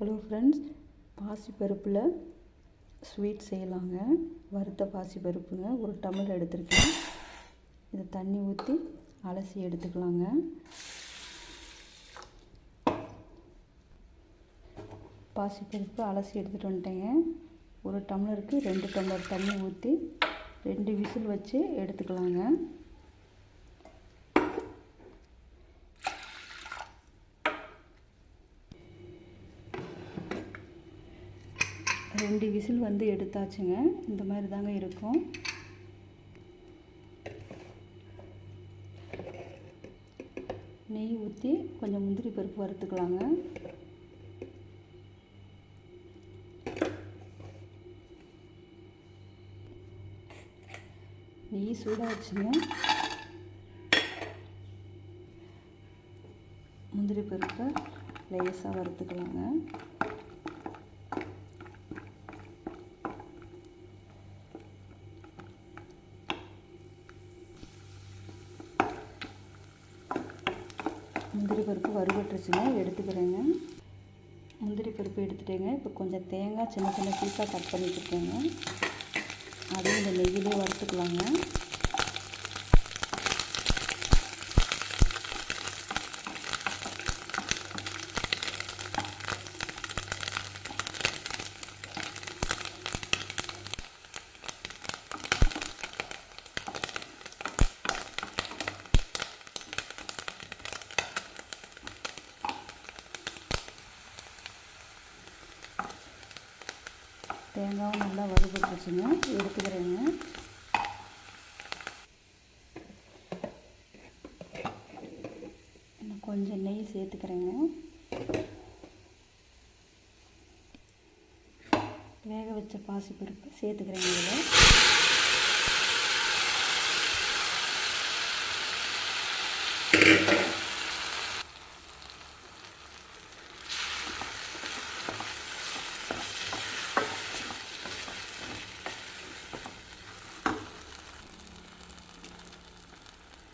Hello friends பாசிப்பருப்பில் sweet செய்யலாங்க. வறுத்த பாசிப்பருப்புங்க. ஒரு டம்ளர் எடுத்திருக்கேன். இதை தண்ணி ஊற்றி அலசி எடுத்துக்கலாங்க. பாசிப்பருப்பு அலசி எடுத்துகிட்டு வந்துட்டேங்க. ஒரு டம்ளருக்கு ரெண்டு டம்ளர் தண்ணி ஊற்றி ரெண்டு விசில் வச்சு எடுத்துக்கலாங்க. ரெண்டு விசில் வந்து எடுத்தாச்சுங்க. இந்த மாதிரி தாங்க இருக்கும். நெய் ஊற்றி கொஞ்சம் முந்திரி பருப்பு வறுத்துக்கலாங்க. நெய் சூடாச்சுங்க. முந்திரி பருப்பை லேசாக வறுத்துக்கலாங்க. முந்திரி பருப்பு வறுபட்டுருச்சுங்க எடுத்துக்கிறேங்க. முந்திரி பருப்பு எடுத்துட்டேங்க. இப்போ கொஞ்சம் தேங்காய் சின்ன சின்ன பீஸாக கட் பண்ணிட்டுருக்கேங்க. அதையும் இந்த நெய்யிலே வறுத்துக்கலாங்க. தேங்காவும் நல்லா வறுபட்டுருச்சுங்க. எடுத்துக்கிறேங்க. இன்னும் கொஞ்சம் நெய் சேர்த்துக்கிறேங்க. வேக வச்ச பாசிப்பருப்பு சேர்த்துக்கிறேங்க இதில்.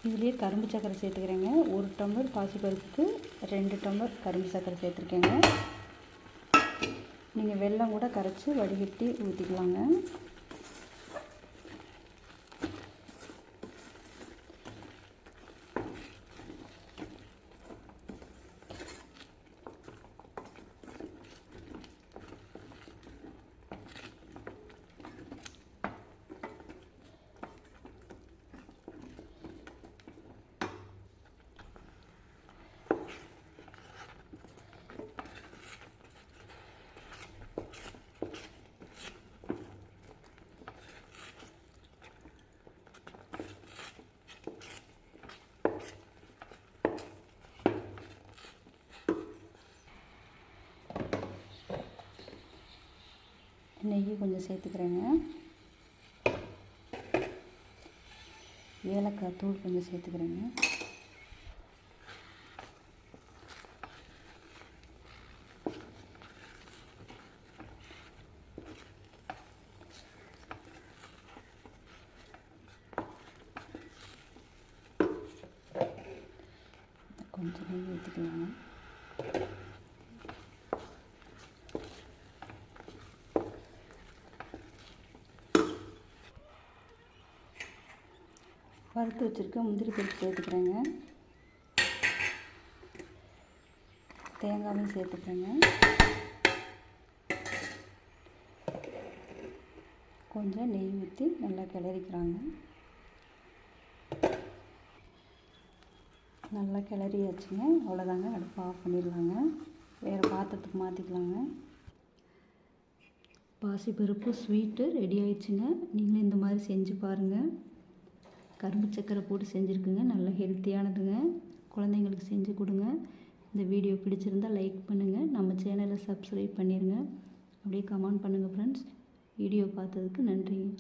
இதுலேயே கரும்பு சர்க்கரை சேர்த்துக்கிறேங்க. ஒரு டம்ளர் பாசிப்பருப்புக்கு ரெண்டு டம்ளர் கரும்பு சர்க்கரை சேர்த்துருக்கேங்க. நீங்கள் வெல்லம் கூட கரைச்சி வடிகட்டி ஊற்றிக்கலாங்க நெய் கொஞ்சம் சேர்த்துக்கிறேங்க. ஏலக்காய் தூள் கொஞ்சம் சேர்த்துக்கிறேங்க. கொஞ்சம் நெய் ஊற்றிக்கலாங்க வறுத்து வச்சுருக்க முந்திரி பருப்பு சேர்த்துக்கிறேங்க. தேங்காயும் சேர்த்துக்கிறேங்க. கொஞ்சம் நெய் ஊற்றி நல்லா கிளறிக்கிறாங்க. நல்லா கிளறியாச்சுங்க. அவ்வளோதாங்க அடுப்பு ஆஃப் பண்ணிடலாங்க. வேறு பாத்திரத்துக்கு மாற்றிக்கலாங்க பாசிப்பருப்பு ஸ்வீட்டு ரெடி ஆயிடுச்சுங்க. நீங்களும் இந்த மாதிரி செஞ்சு பாருங்கள் கரும்பு சக்கரை போட்டு செஞ்சுருக்குங்க. நல்லா ஹெல்த்தியானதுங்க. குழந்தைங்களுக்கு செஞ்சு கொடுங்க. இந்த வீடியோ பிடிச்சிருந்தால் லைக் பண்ணுங்கள் நம்ம சேனலை சப்ஸ்கிரைப் பண்ணிடுங்க அப்படியே கமெண்ட் பண்ணுங்கள் ஃப்ரெண்ட்ஸ் வீடியோ பார்த்ததுக்கு நன்றிங்க.